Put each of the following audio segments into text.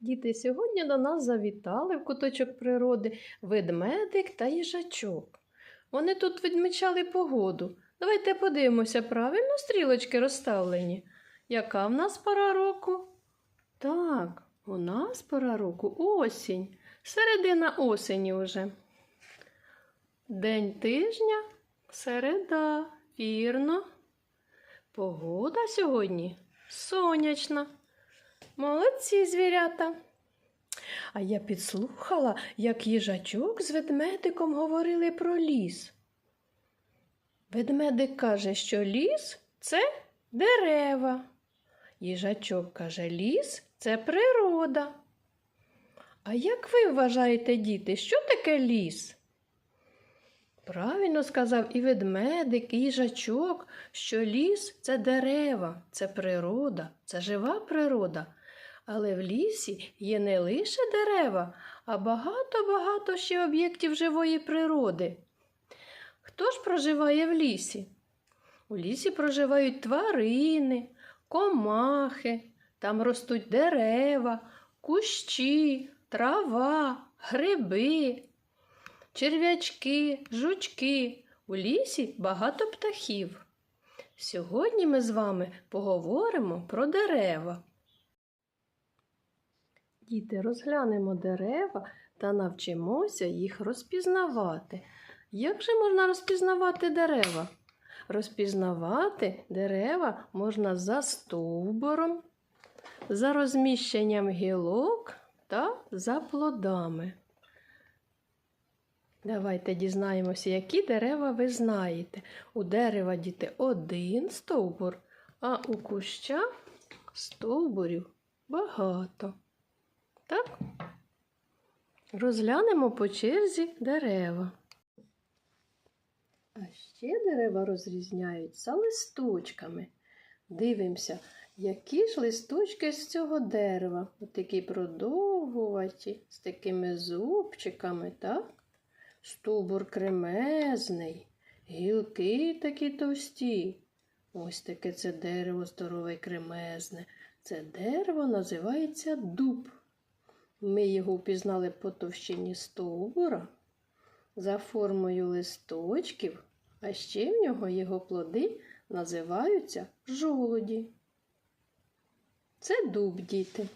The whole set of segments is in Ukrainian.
Діти, сьогодні до нас завітали в куточок природи ведмедик та їжачок. Вони тут відмічали погоду. Давайте подивимося, правильно стрілочки розставлені. Яка в нас пора року? Так, у нас пора року осінь. Середина осені вже. День тижня середа, вірно. Погода сьогодні сонячна. Молодці звірята. А я підслухала, як їжачок з ведмедиком говорили про ліс. Ведмедик каже, що ліс це дерева. Їжачок каже, ліс це природа. А як ви вважаєте, діти, що таке ліс? Правильно сказав і ведмедик, і їжачок, що ліс це дерева, це природа, це жива природа. Але в лісі є не лише дерева, а багато-багато ще об'єктів живої природи. Хто ж проживає в лісі? У лісі проживають тварини, комахи, там ростуть дерева, кущі, трава, гриби, черв'ячки, жучки. У лісі багато птахів. Сьогодні ми з вами поговоримо про дерева. Діти, розглянемо дерева та навчимося їх розпізнавати. Як же можна розпізнавати дерева? Розпізнавати дерева можна за стовбуром, за розміщенням гілок та за плодами. Давайте дізнаємося, які дерева ви знаєте. У дерева діти один стовбур, а у куща стовбурів багато. Так? Розглянемо по черзі дерева. А ще дерева розрізняються листочками. Дивимося, які ж листочки з цього дерева. От такі продовгуваті, з такими зубчиками, так? Стовбур кремезний, гілки такі товсті. Ось таке це дерево здорове й кремезне. Це дерево називається дуб. Ми його впізнали по товщині стовбура, за формою листочків, а ще в нього його плоди називаються жолуді. Це дуб, діти.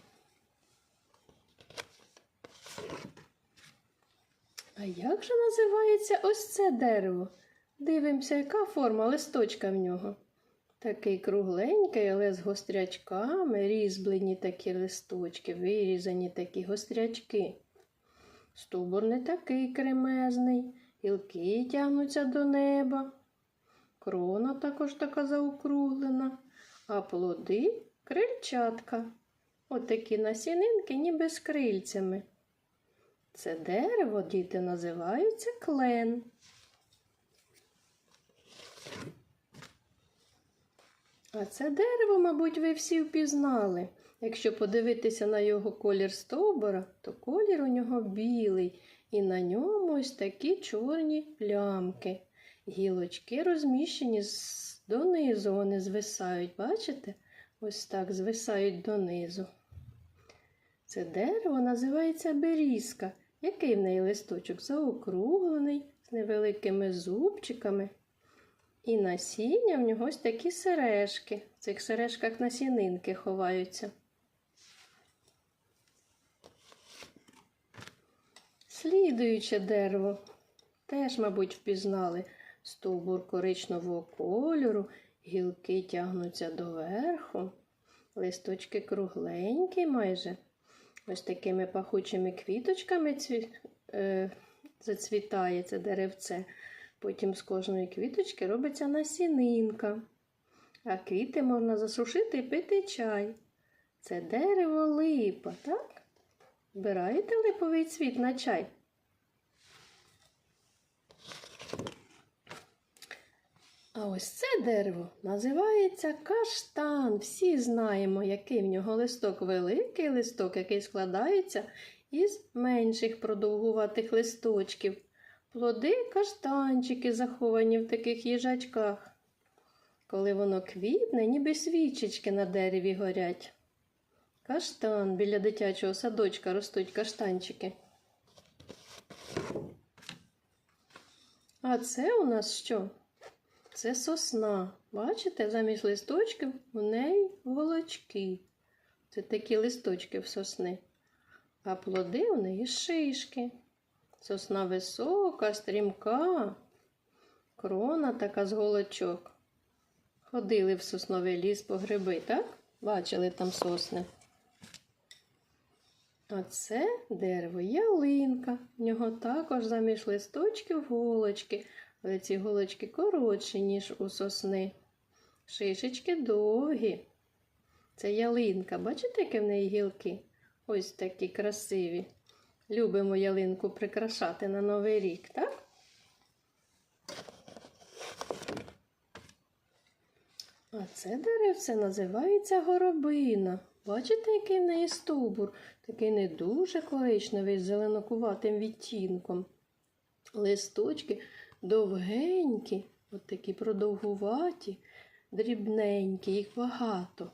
А як же називається ось це дерево? Дивимося, яка форма листочка в нього. Такий кругленький, але з гострячками, різьблені такі листочки, вирізані такі гострячки. Стовбур не такий кремезний, гілки тягнуться до неба. Крона також така заокруглена, а плоди крильчатка. Отакі насінинки, ніби з крильцями. Це дерево діти називаються клен. А це дерево, мабуть, ви всі впізнали. Якщо подивитися на його колір стовбура, то колір у нього білий, і на ньому ось такі чорні плямки. Гілочки розміщені донизу, вони звисають, бачите? Ось так звисають донизу. Це дерево називається берізка. Який в неї листочок? Заокруглений, з невеликими зубчиками. І насіння в нього ось такі сережки. В цих сережках насінинки ховаються. Слідуюче дерево теж, мабуть, впізнали. Стовбур коричневого кольору, гілки тягнуться доверху, листочки кругленькі майже. Ось такими пахучими квіточками цві... е... зацвітає це деревце. Потім з кожної квіточки робиться насінинка. А квіти можна засушити і пити чай. Це дерево липа, так? Збираєте липовий цвіт на чай? А ось це дерево називається каштан. Всі знаємо, який в нього листок великий листок, який складається із менших продовгуватих листочків. Плоди каштанчики заховані в таких їжачках. Коли воно квітне, ніби свічечки на дереві горять. Каштан біля дитячого садочка ростуть каштанчики. А це у нас що? Це сосна. Бачите, замість листочків у неї голочки. Це такі листочки в сосни. А плоди у неї шишки. Сосна висока, стрімка, крона така з голочок. Ходили в сосновий ліс по гриби, так? Бачили там сосни. А це дерево ялинка. В нього також заміж листочків голочки, але ці голочки коротші, ніж у сосни. Шишечки довгі. Це ялинка. Бачите, які в неї гілки? Ось такі красиві. Любимо ялинку прикрашати на Новий рік, так? А це деревце називається горобина. Бачите, який в неї стовбур? Такий не дуже коричневий з зеленокуватим відтінком. Листочки довгенькі, от такі продовгуваті, дрібненькі, їх багато.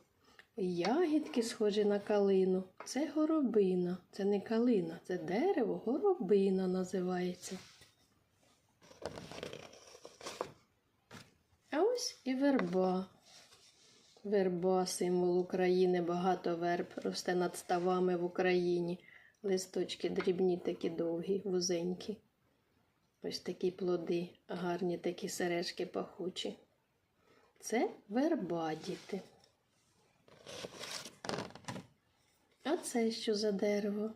Ягідки схожі на калину. Це горобина. Це не калина, це дерево, горобина називається. А ось і верба. Верба символ України, багато верб росте над ставами в Україні. Листочки дрібні, такі довгі, вузенькі. Ось такі плоди, гарні такі сережки пахучі. Це верба, діти. А це що за дерево?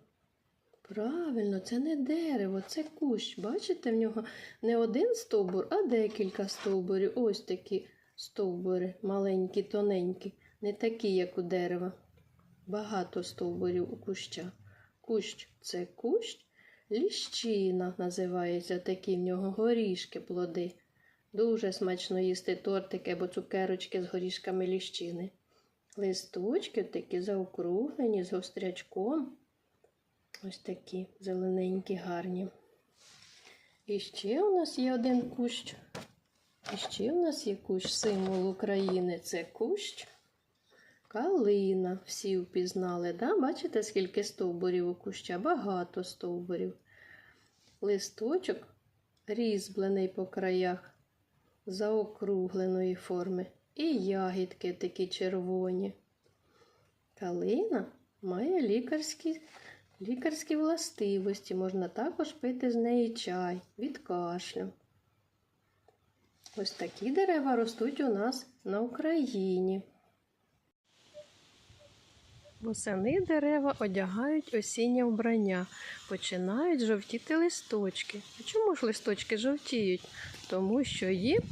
Правильно, це не дерево, це кущ. Бачите, в нього не один стовбур, а декілька стовбурів. Ось такі стовбури, маленькі, тоненькі, не такі, як у дерева. Багато стовбурів у куща. Кущ це кущ, ліщина називається такі в нього горішки плоди. Дуже смачно їсти тортики або цукерочки з горішками ліщини. Листочки такі заокруглені з гострячком. Ось такі зелененькі, гарні. І ще у нас є один кущ. І ще у нас є кущ символ України. Це кущ калина. Всі впізнали, да? Бачите, скільки стовбурів у куща? Багато стовбурів. Листочок різьблений по краях заокругленої форми. І ягідки такі червоні. Калина має лікарські, лікарські властивості. Можна також пити з неї чай від кашлю. Ось такі дерева ростуть у нас на Україні. Восени дерева одягають осіннє вбрання, починають жовтіти листочки. А чому ж листочки жовтіють? Тому що їм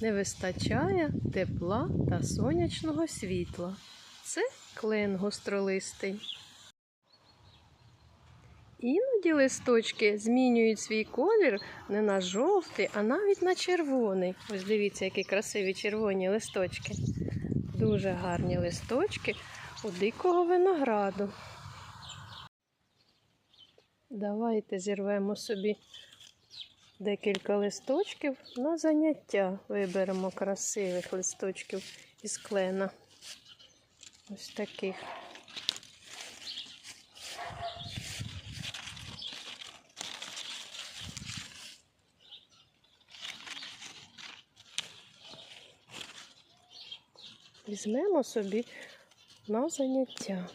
не вистачає тепла та сонячного світла. Це клен гостролистий. Іноді листочки змінюють свій колір не на жовтий, а навіть на червоний. Ось дивіться, які красиві червоні листочки. Дуже гарні листочки у дикого винограду. Давайте зірвемо собі декілька листочків на заняття. Виберемо красивих листочків із клена. Ось таких. Візьмемо собі на заняття.